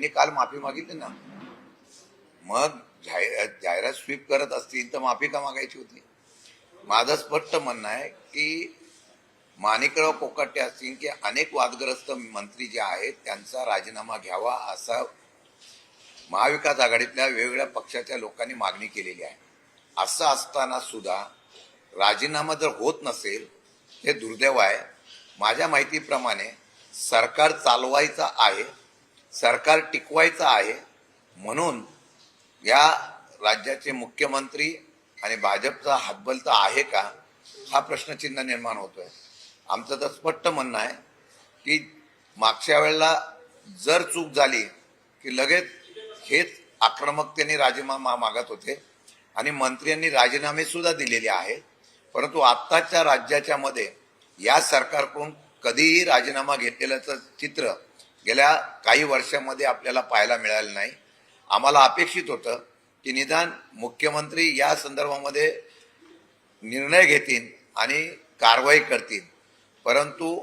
त्यांनी काल माफी मागितली ना. मग जाहिरात जाहिरात स्वीप करत असतील तर माफी का मागायची होती? माझं स्पष्ट म्हणणं आहे की माणिकराव कोकाटे असतील की अनेक वादग्रस्त मंत्री जे आहेत त्यांचा राजीनामा घ्यावा असा महाविकास आघाडीतल्या वेगवेगळ्या पक्षाच्या लोकांनी मागणी केलेली आहे. असं असताना सुद्धा राजीनामा जर होत नसेल हे दुर्दैव आहे. माझ्या माहितीप्रमाणे सरकार चालवायचं आहे सरकार टिकवायचं आहे म्हणून या राज्याचे मुख्यमंत्री आणि भाजपचा हातबलता आहे का? हा प्रश्नचिन्ह निर्माण होतोय. आमचं तर स्पष्ट म्हणणं आहे की मागच्या वेळेला जर चूक झाली की लगेच हेच आक्रमकतेने राजीनामा मागत होते आणि मंत्र्यांनी राजीनामे सुद्धा दिलेले आहेत. परंतु आत्ताच्या राज्याच्या मध्ये या सरकारकडून कधीही राजीनामा घेतलेल्याचं चित्र गेल्या काही वर्षामध्ये आपल्याला पाहायला मिळालं नाही. आम्हाला अपेक्षित होतं की निदान मुख्यमंत्री या संदर्भामध्ये निर्णय घेतील आणि कारवाई करतील. परंतु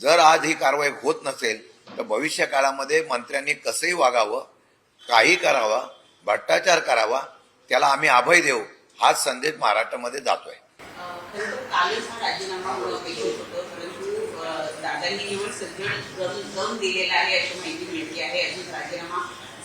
जर आज ही कारवाई होत नसेल तर भविष्य काळामध्ये मंत्र्यांनी कसंही वागावं काही करावा भ्रष्टाचार करावा त्याला आम्ही अभय देऊ हाच संदेश महाराष्ट्रामध्ये जातोय खरं तर कालच हा राजीनामा होणं अपेक्षित होतं परंतु अं, दादांनी केवळ सगळं दम दिलेला आहे अशी माहिती मिळते आहे. अजून राजीनामा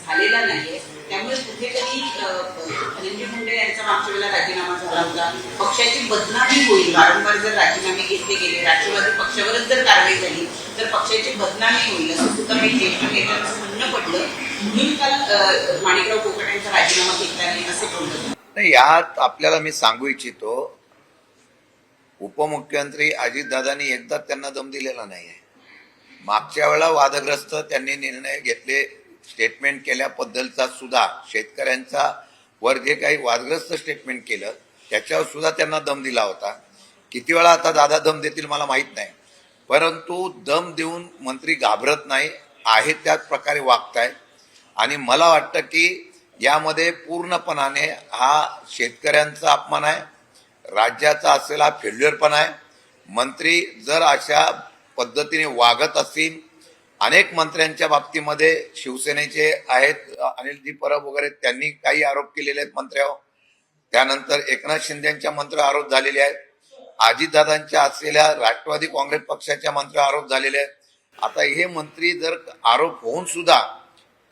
झालेला नाहीये. त्यामुळे कुठेतरी धनंजय मुंडे यांचा मागच्या वेळेला राजीनामा झाला होता. पक्षाची बदनामी होईल. वारंवार जर राजीनामे घेतले गेले राष्ट्रवादी पक्षावरच जर कारवाई झाली तर पक्षाची बदनामी होईल असं सुद्धा काही ज्येष्ठ नेत्यांचं म्हणणं पडलं. म्हणून काल माणिकराव कोकण यांचा राजीनामा घेतला नाही असं बोललं नाही यात आपल्याला मी सांगू इच्छितो उपमुख्यमंत्री अजितदादांनी एकदा त्यांना दम दिलेला नाही आहे मागच्या वेळा वादग्रस्त त्यांनी निर्णय घेतले स्टेटमेंट केल्याबद्दलचा सुद्धा शेतकऱ्यांचा वर जे काही वादग्रस्त स्टेटमेंट केलं त्याच्यावर सुद्धा त्यांना दम दिला होता. किती वेळा आता दादा दम देतील मला माहीत नाही. परंतु दम देऊन मंत्री घाबरत नाही आहे त्याच प्रकारे वागताय. आणि मला वाटतं की यामध्ये पूर्णपणाने हा शेतकऱ्यांचा अपमान आहे. राज्याचा असलेला फेल्युअर पण आहे. मंत्री जर अशा पद्धतीने वागत असतील अनेक मंत्र्यांच्या बाबतीमध्ये शिवसेनेचे आहेत अनिलजी परब वगैरे त्यांनी काही आरोप केलेले आहेत मंत्र्यावर. त्यानंतर एकनाथ शिंदेच्या मंत्र आरोप झालेले आहेत. अजितदादांच्या असलेल्या राष्ट्रवादी काँग्रेस पक्षाच्या मंत्र आरोप झालेले आहेत. आता हे मंत्री जर आरोप होऊन सुद्धा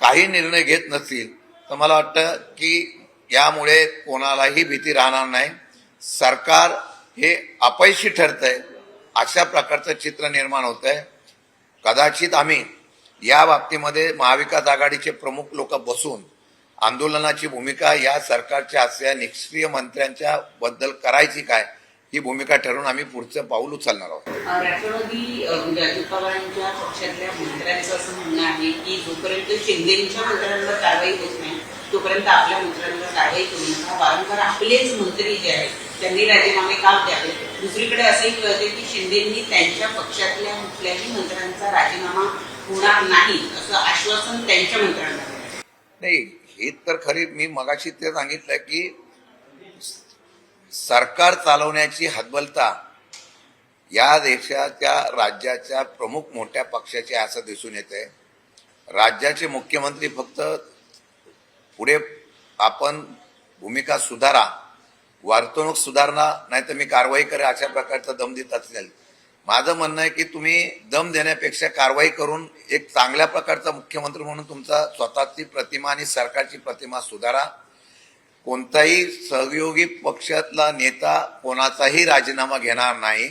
काही निर्णय घेत नसतील तर मला वाटतं की यामुळे कोणालाही भीती राहणार नाही. सरकार हे अपयशी ठरत आहे अशा प्रकारचं चित्र निर्माण होत आहे कदाचित आम्ही या बाबतीमध्ये महाविकास आघाडीचे प्रमुख लोक बसून आंदोलनाची भूमिका या सरकारच्या असल्या निष्क्रिय मंत्र्यांच्या बद्दल करायची काय ही भूमिका ठरवून आम्ही पुढचं पाऊल उचलणार आहोत. राष्ट्रवादी म्हणजे अजित पवारांच्या पक्षातल्या मंत्र्यांचं असं म्हणणं आहे की जोपर्यंत शिंदेच्या मंत्र्यांवर कारवाई होत नाही तोपर्यंत आपल्या मंत्र्यांवर कारवाई करू नका. वारंवार आपलेच मंत्री जे आहेत त्यांनी राजीनामे का द्यावे. दुसरीकडे असंही कळते की शिंदेंनी त्यांच्या पक्षातल्या कुठल्याही मंत्र्यांचा राजीनामा होणार नाही असं आश्वासन त्यांच्या मंत्र्यांना नाही हे तर खरे मी मगाशी ते सांगितलं की सरकार चालवण्याची हतबलता या देशाच्या राज्याच्या प्रमुख मोठ्या पक्षाची असं दिसून येते राज्याचे मुख्यमंत्री फक्त पुढे आपण भूमिका सुधारा वर्तणूक सुधारणा नाही तर मी कारवाई करे अशा प्रकारचा दम देत असेल माझं म्हणणं आहे की तुम्ही दम देण्यापेक्षा कारवाई करून एक चांगल्या प्रकारचा मुख्यमंत्री म्हणून तुमचा स्वतःची प्रतिमा आणि सरकारची प्रतिमा सुधारा. कोणताही सहयोगी पक्षातला नेता कोणाचाही राजीनामा घेणार नाही.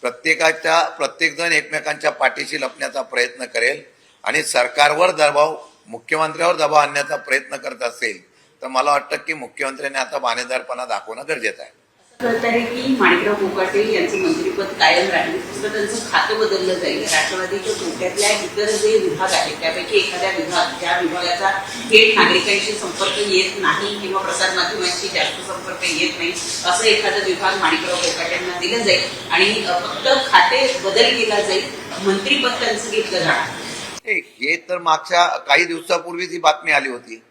प्रत्येकाच्या प्रत्येकजण एकमेकांच्या पाठीशी लपण्याचा प्रयत्न करेल आणि सरकारवर दबाव मुख्यमंत्र्यावर दबाव आणण्याचा प्रयत्न करत असेल. तर मला वाटतं की मुख्यमंत्र्यांनी आता बाणेदारपणा दाखवणं गरजेचं आहे. की माणिकराव कोकाटे यांचं मंत्रिपद कायम राहील तसं त्यांचं खातं बदललं जाईल. राष्ट्रवादीच्या कोट्यातल्या इतर जे विभाग आहेत त्यापैकी एखाद्या विभाग ज्या विभागाचा थेट नागरिकांशी संपर्क येत नाही किंवा प्रसारमाध्यमांशी जास्त संपर्क येत नाही असं एखादं विभाग माणिकराव दिलं जाईल आणि फक्त खाते बदल केला जाईल मंत्रिपद त्यांचं घेतलं जाणार. हे तर मागच्या काही दिवसापूर्वीच ही बातमी आली होती.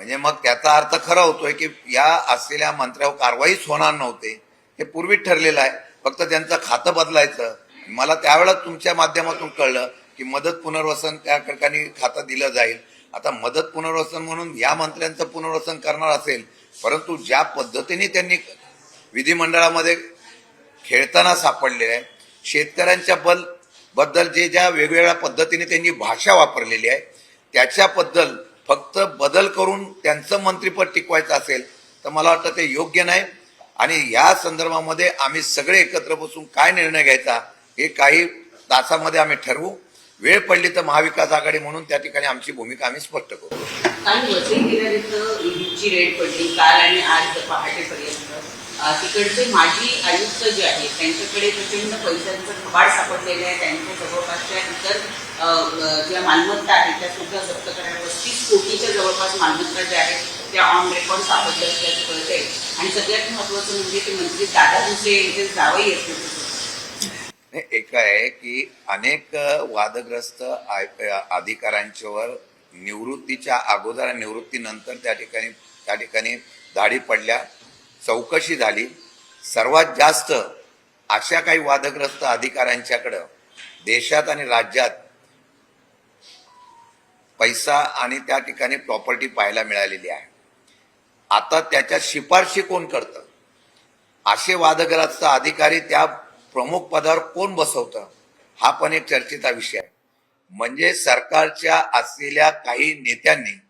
म्हणजे मग त्याचा अर्थ खरा होतोय की या असलेल्या मंत्र्यावर कारवाईच होणार नव्हते. हे पूर्वीच ठरलेलं आहे. फक्त त्यांचं खातं बदलायचं. मला त्यावेळेस तुमच्या माध्यमातून कळलं की मदत पुनर्वसन त्या ठिकाणी खातं दिलं जाईल. आता मदत पुनर्वसन म्हणून या मंत्र्यांचं पुनर्वसन करणार असेल परंतु ज्या पद्धतीने त्यांनी विधिमंडळामध्ये खेळताना सापडले आहे शेतकऱ्यांच्या बलबद्दल जे ज्या वेगवेगळ्या पद्धतीने त्यांनी भाषा वापरलेली आहे त्याच्याबद्दल फक्त बदल करून त्यांचं मंत्रिपद टिकवायचं असेल तर मला वाटतं ते योग्य नाही. आणि या संदर्भामध्ये आम्ही सगळे एकत्र बसून काय निर्णय घ्यायचा हे काही तासामध्ये आम्ही ठरवू. वेळ पडली तर महाविकास आघाडी म्हणून त्या ठिकाणी आमची भूमिका आम्ही स्पष्ट करू. काल वसई रेड पडली काल आणि आज पहाटेपर्यंत. तिकडचे माजी आयुक्त जे आहेत त्यांच्याकडे प्रचंड पैशांचं खबाड सापडलेलं आहे. त्यांच्या जवळपासच्या इतर ज्या मालमत्ता आहेत त्या सुद्धा जप्त करायला पस्तीस कोटीच्या जवळपास मालमत्ता ज्या आहेत त्या ऑन रेकॉर्ड सापडल्या असल्याचं कळत आहे आणि सगळ्यात महत्वाचं म्हणजे ते मंत्री दादा भुसे यांचे जावई आहेत एक आहे की अनेक वादग्रस्त अधिकाऱ्यांच्यावर निवृत्तीच्या अगोदर आणि निवृत्तीनंतर त्या ठिकाणी त्या ठिकाणी दाढी पडल्या. चौकशी झाली. सर्वात जास्त अशा काही वादग्रस्त अधिकाऱ्यांच्याकडं देशात आणि राज्यात पैसा आणि त्या ठिकाणी प्रॉपर्टी पाहायला मिळालेली आहे. आता त्याच्या शिफारशी कोण करतं? असे वादग्रस्त अधिकारी त्या प्रमुख पदावर कोण बसवतं? हा पण एक चर्चेचा विषय आहे. म्हणजे सरकारच्या असलेल्या काही नेत्यांनी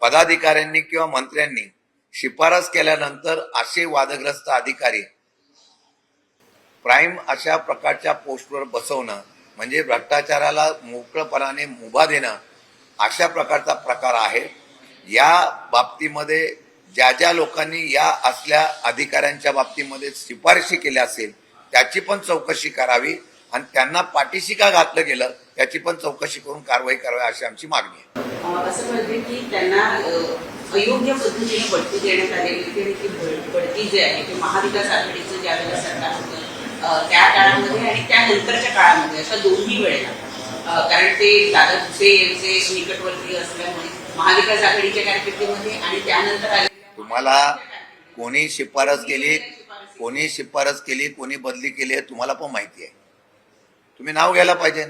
पदाधिकाऱ्यांनी किंवा मंत्र्यांनी शिफारस केल्यानंतर असे वादग्रस्त अधिकारी प्राईम अशा प्रकारच्या पोस्टवर बसवणं म्हणजे भ्रष्टाचाराला मोकळपणाने मुभा देणं अशा प्रकारचा प्रकार आहे. या बाबतीमध्ये ज्या ज्या लोकांनी या असल्या अधिकाऱ्यांच्या बाबतीमध्ये शिफारशी केल्या असेल त्याची पण चौकशी करावी आणि त्यांना पाठीशी का घातलं गेलं त्याची पण चौकशी करून कारवाई करावी अशी आमची मागणी आहे. असं की त्यांना अयोग्य पद्धतीने बढती देण्यात आलेली होती आणि ती बढ- बढती जी आहे ती महाविकास आघाडीचं ज्या वेळेला सरकार होतं त्या काळामध्ये आणि त्यानंतरच्या काळामध्ये अशा दोन्ही वेळेला. कारण ते दादा भुसे यांचे निकटवर्तीय असल्यामुळे महाविकास आघाडीच्या कारकिर्दीमध्ये आणि त्यानंतर आले तुम्हाला कोणी शिफारस केली कोणी शिफारस केली कोणी बदली केली हे तुम्हाला पण माहिती आहे. तुम्ही नाव घ्यायला पाहिजे.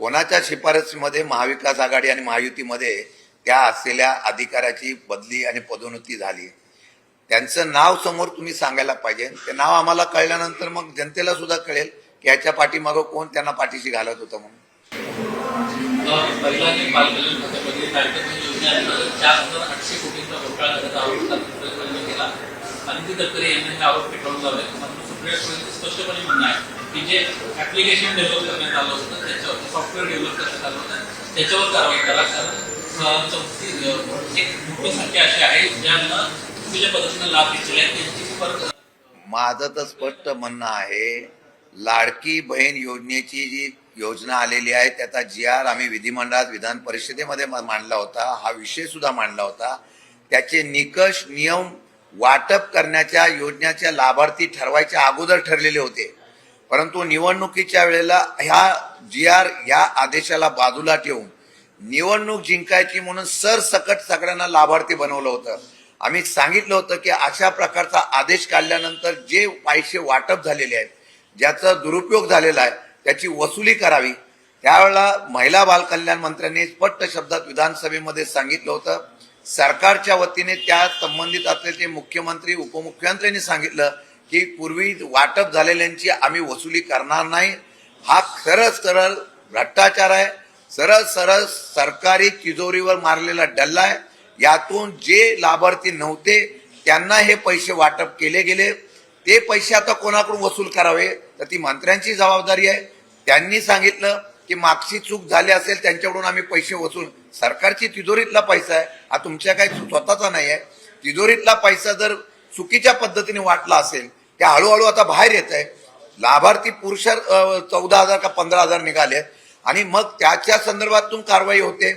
कोणाच्या शिफारसीमध्ये महाविकास आघाडी आणि महायुतीमध्ये त्या असलेल्या अधिकाऱ्याची बदली आणि पदोन्नती झाली. त्यांचं नाव समोर तुम्ही सांगायला पाहिजे. ते नाव आम्हाला कळल्यानंतर मग जनतेला सुद्धा कळेल की याच्या पाठीमागं कोण त्यांना पाठीशी घालत होतं म्हणून. त्याच्यावर कारवाई करा कारण चौथी संख्या अशी आहे ज्यांना पद्धतीने लाभ घेतलेला आहे त्यांची फरक माझं तर स्पष्ट म्हणणं आहे लाडकी बहीण योजनेची जी योजना आलेली आहे त्याचा जी आर आम्ही विधिमंडळात विधान परिषदेमध्ये मांडला होता हा विषय सुद्धा मांडला होता. त्याचे निकष नियम वाटप करण्याच्या योजनेच्या लाभार्थी ठरवायच्या अगोदर ठरलेले होते. परंतु निवडणुकीच्या वेळेला ह्या जी आर या आदेशाला बाजूला ठेवून निवडणूक जिंकायची म्हणून सरसकट सगळ्यांना लाभार्थी बनवलं होतं. आम्ही सांगितलं होतं की अशा प्रकारचा आदेश काढल्यानंतर जे पैसे वाटप झालेले आहेत ज्याचा दुरुपयोग झालेला आहे त्याची वसुली करावी. त्यावेळेला महिला बालकल्याण मंत्र्यांनी स्पष्ट शब्दात विधानसभेमध्ये सांगितलं होतं. सरकारच्या वतीने त्या संबंधित असलेले मुख्यमंत्री उपमुख्यमंत्र्यांनी सांगितलं की पूर्वी वाटप झालेल्यांची आम्ही वसुली करणार नाही. हा खरंच सरळ भ्रष्टाचार आहे. सरळ सरळ सरकारी तिजोरीवर मारलेला डल्ला आहे. यातून जे लाभार्थी नव्हते त्यांना हे पैसे वाटप केले गेले. ते पैसे आता कोणाकडून वसूल करावे? तर ती मंत्र्यांची जबाबदारी आहे. त्यांनी सांगितलं की मागची चूक झाली असेल त्यांच्याकडून आम्ही पैसे वसूल. सरकारची तिजोरीतला पैसा आहे. हा तुमच्या काही स्वतःचा नाही आहे. तिजोरीतला पैसा जर चुकीच्या पद्धतीने वाटला असेल त्या हळूहळू आता बाहेर येत आहे. लाभार्थी पुरुष चौदा हजार का पंधरा हजार निघाले आणि मग त्याच्या संदर्भातून कारवाई होते.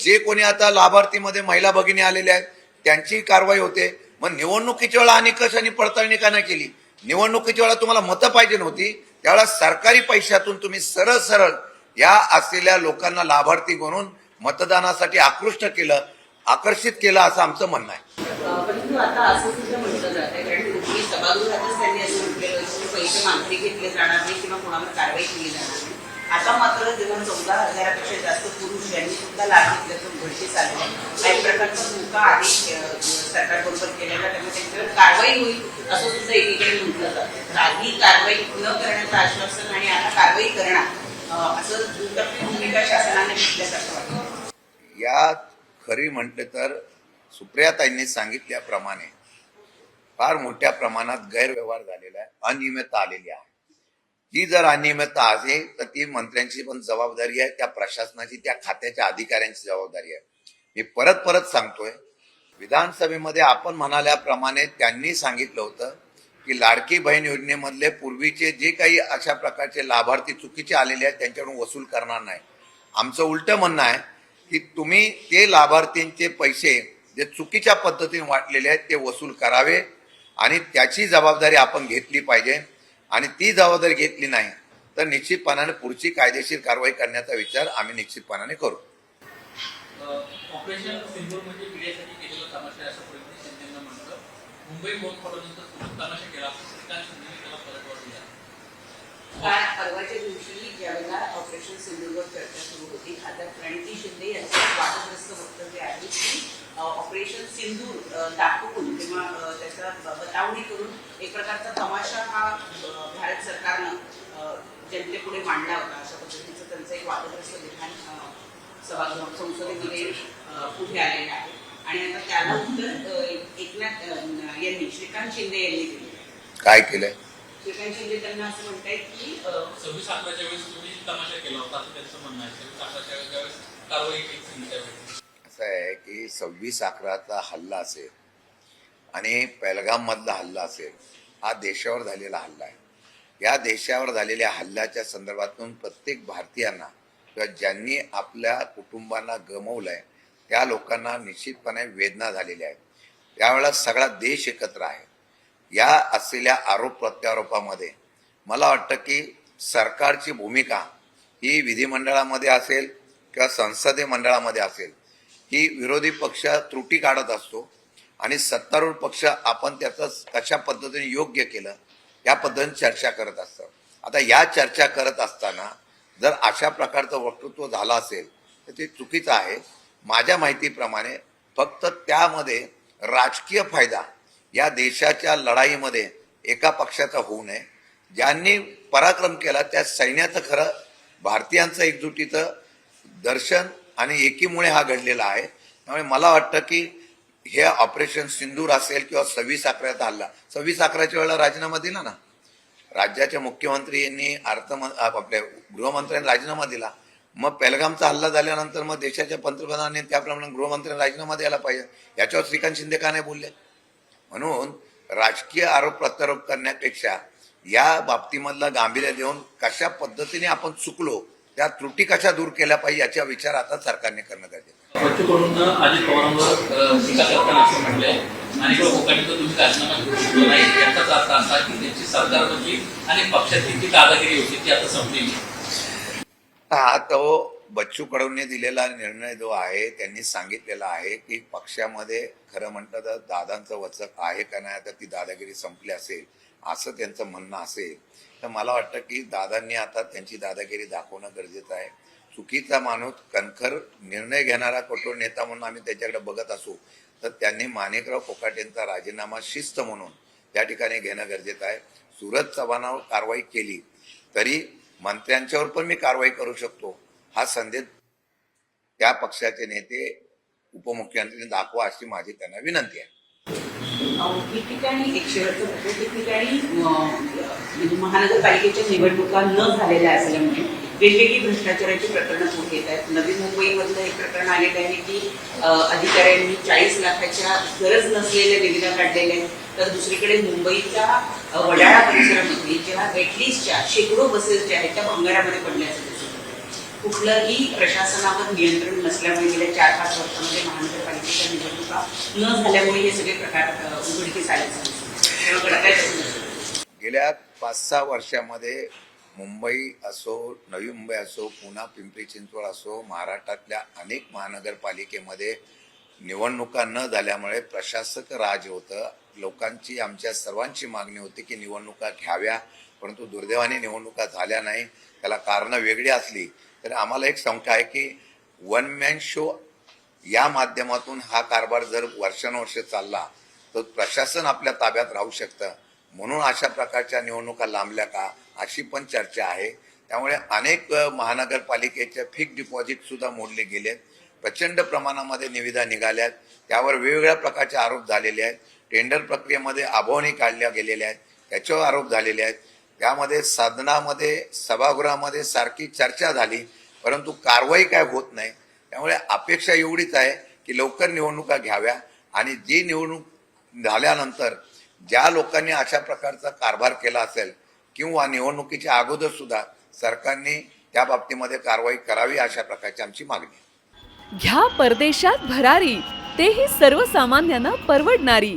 जे कोणी आता लाभार्थीमध्ये महिला भगिनी आलेल्या आहेत त्यांची कारवाई होते. मग निवडणुकीच्या वेळा आणि आणि पडताळणी का नाही केली? निवडणुकीच्या वेळा तुम्हाला मतं पाहिजे नव्हती. त्यावेळेला सरकारी पैशातून तुम्ही सरळ सरळ या असलेल्या लोकांना लाभार्थी बनून मतदानासाठी आकृष्ट केलं आकर्षित केलं असं आमचं म्हणणं आहे. आता मात्र जेव्हा चौदा हजारापेक्षा जास्त पुरुष यांनी सुद्धा लाभ घेतल्यातून उघडकीस आलं काही प्रकारचा धोका आहे सरकारबरोबर केलेला त्यामुळे त्यांच्यावर कारवाई होईल असं सुद्धा एकीकडे म्हटलं जातं. आधी कारवाई न करण्याचं आश्वासन आणि आता कारवाई करणार अं, असं दुटप्पी भूमिका शासनाने घेतल्यासारखं वाटतं. यात खरी म्हटलं तर सुप्रियाताईंनी सांगितल्याप्रमाणे फार मोठ्या प्रमाणात गैरव्यवहार झालेला आहे अनियमितता आलेली आहे. ती जर अनियमितता असेल तर ती मंत्र्यांची पण जबाबदारी आहे त्या प्रशासनाची त्या खात्याच्या अधिकाऱ्यांची जबाबदारी आहे. मी परत परत सांगतोय विधानसभेमध्ये आपण म्हणाल्याप्रमाणे त्यांनी सांगितलं होतं की लाडकी बहीण योजनेमधले पूर्वीचे जे काही अशा प्रकारचे लाभार्थी चुकीचे आलेले आहेत त्यांच्याकडून वसूल करणार नाही. आमचं उलटं म्हणणं आहे की तुम्ही ते लाभार्थींचे पैसे जे चुकीच्या पद्धतीने वाटलेले आहेत ते वसूल करावे आणि त्याची जबाबदारी आपण घेतली पाहिजे. आणि ती जबाबदारी घेतली नाही तर निश्चितपणाने पुढची कायदेशीर कारवाई करण्याचा विचार आम्ही निश्चितपणाने करू. ऑपरेशन सिंदूर म्हणजे पिढ्यासाठी केलेला तमाशा आहे असं फडणवीस शिंदेना म्हटलं. मुंबई बोट पडल्यानंतर सुरत तमाशा केला. श्रीकांत शिंदेने त्याला पलटवार दिला काल परवाच्या दिवशी ज्यावेळेला ऑपरेशन चर्चा सुरू होती आता प्रणिती शिंदे यांचं एक वादग्रस्त वक्तव्य आहे की अ, ऑपरेशन सिंधूर दाखवून किंवा त्याचा बतावणी करून एक प्रकारचा तमाशा हा भारत सरकारनं जनतेपुढे मांडला होता. अशा पद्धतीचं त्यांचं एक वादग्रस्त विधान सभागृह संसदेमध्ये पुढे आलेलं आहे. आणि आता त्याला उत्तर एकनाथ यांनी श्रीकांत शिंदे यांनी दिले काय केलंय? श्रीकांत शिंदे त्यांना असं म्हणतायत की सव्वीस अकराच्या वेळेस तुम्ही तमाशा केला होता असं त्यांचं म्हणणं आहे. सव्वीस अकराच्या वेळेस कारवाई केली त्यावेळेस. आहे की सव्वीस अकराचा हल्ला असेल आणि पैलगाममधला हल्ला असेल हा देशावर झालेला हल्ला आहे. या देशावर झालेल्या हल्ल्याच्या संदर्भातून प्रत्येक भारतीयांना किंवा ज्यांनी आपल्या कुटुंबांना गमवलं आहे त्या लोकांना निश्चितपणे वेदना झालेल्या आहेत. त्यावेळेला सगळा देश एकत्र आहे. या असलेल्या आरोप प्रत्यारोपामध्ये मला वाटतं की सरकारची भूमिका ही विधिमंडळामध्ये असेल किंवा संसदीय मंडळामध्ये असेल की विरोधी पक्ष त्रुटी काढत असतो आणि सत्तारूढ पक्ष आपण त्याचं कशा पद्धतीने योग्य केलं या पद्धतीने चर्चा करत असतं. आता या चर्चा करत असताना जर अशा प्रकारचं वक्तृत्व झालं असेल तर ते चुकीचं आहे. माझ्या माहितीप्रमाणे फक्त त्यामध्ये राजकीय फायदा या देशाच्या लढाईमध्ये एका पक्षाचा होऊ नये. ज्यांनी पराक्रम केला त्या सैन्याचं खरं भारतीयांचं एकजुटीचं दर्शन आणि एकीमुळे हा घडलेला आहे. त्यामुळे मला वाटतं की हे ऑपरेशन सिंदूर असेल किंवा सव्वीस अकराचा हल्ला सव्वीस अकराच्या वेळेला राजीनामा दिला ना? राज्याच्या मुख्यमंत्री यांनी अर्थ आपल्या गृहमंत्र्यांनी राजीनामा दिला. मग पेलगामचा हल्ला झाल्यानंतर मग देशाच्या पंतप्रधानांनी त्याप्रमाणे गृहमंत्र्यांनी राजीनामा द्यायला पाहिजे. याच्यावर श्रीकांत शिंदे का नाही बोलले? म्हणून राजकीय आरोप प्रत्यारोप करण्यापेक्षा या बाबतीमधला गांभीर्य देऊन कशा पद्धतीने आपण चुकलो त्या त्रुटी कशा दूर केल्या पाहिजे याचा विचार आता सरकारने करणं गरजेचं तर हा तो बच्चू कडूंनी दिलेला निर्णय जो आहे त्यांनी सांगितलेला आहे की पक्षामध्ये खरं म्हटलं तर दादांचं वचक आहे का नाही? आता ती दादागिरी संपली असेल असं त्यांचं म्हणणं असेल. तर मला वाटतं की दादांनी आता त्यांची दादागिरी दाखवणं गरजेचं आहे. चुकीचा माणूस कणखर निर्णय घेणारा कठोर नेता म्हणून आम्ही त्याच्याकडे बघत असू तर त्यांनी माणिकराव फोकाटेंचा राजीनामा शिस्त म्हणून त्या ठिकाणी घेणं गरजेचं आहे. सुरत चव्हाणावर कारवाई केली तरी मंत्र्यांच्यावर पण मी कारवाई करू शकतो हा संदेश त्या पक्षाचे नेते उपमुख्यमंत्री दाखवा अशी माझी त्यांना विनंती आहे. ठिकठिकाणी एकशे ठिकठिकाणी म्हणजे, म्हणजे महानगरपालिकेच्या निवडणुका न झालेल्या असल्यामुळे वेगवेगळी भ्रष्टाचाराची प्रकरणं पुढे येत आहेत. नवी मुंबईमधलं एक प्रकरण आलेलं आहे की अधिकाऱ्यांनी चाळीस लाखाच्या गरज नसलेल्या निविदा काढलेल्या आहेत. तर दुसरीकडे मुंबईच्या वडाळा परिसरामध्ये ज्या वेटलिस्टच्या शेकडो बसेस ज्या आहेत त्या भंगारामध्ये पडल्या कुठलंही प्रशासनावर नियंत्रण नसल्यामुळे गेल्या चार पाच वर्षामध्ये महानगरपालिकेच्या निवडणुका न झाल्यामुळे हे सगळे प्रकार उघडकीस आल्याचं गेल्या पाच सहा वर्षामध्ये मुंबई असो नवी मुंबई असो पुन्हा पिंपरी चिंचवड असो महाराष्ट्रातल्या अनेक महानगरपालिकेमध्ये निवडणुका न झाल्यामुळे प्रशासक राज होतं. लोकांची आमच्या सर्वांची मागणी होती की निवडणुका घ्याव्या परंतु दुर्दैवाने निवडणुका झाल्या नाही. त्याला कारणं वेगळी असली तर आम्हाला एक शंका आहे की वन मॅन शो या माध्यमातून हा कारभार जर वर्षानुवर्ष चालला तर प्रशासन आपल्या ताब्यात राहू शकतं. म्हणून अशा प्रकारच्या निवडणुका लांबल्या का अशी पण चर्चा आहे. त्यामुळे अनेक महानगरपालिकेच्या फिक्स डिपॉझिट सुद्धा मोडले गेलेत. प्रचंड प्रमाणामध्ये निविदा निघाल्यात. त्यावर वेगवेगळ्या प्रकारचे आरोप झालेले आहेत. टेंडर प्रक्रियेमध्ये अभावणी काढल्या गेलेल्या आहेत. त्याच्यावर आरोप झालेले आहेत. त्यामध्ये सदनामध्ये सभागृहामध्ये सारखी चर्चा झाली परंतु कारवाई काय होत नाही. त्यामुळे अपेक्षा एवढीच आहे की लवकर निवडणुका घ्याव्या आणि जी निवडणूक झाल्यानंतर ज्या लोकांनी अशा प्रकारचा कारभार केला असेल किंवा निवडणुकीच्या अगोदर सुद्धा सरकारने त्या बाबतीमध्ये कारवाई करावी अशा प्रकारची आमची मागणी घ्या परदेशात भरारी तेही सर्वसामान्यांना परवडणारी.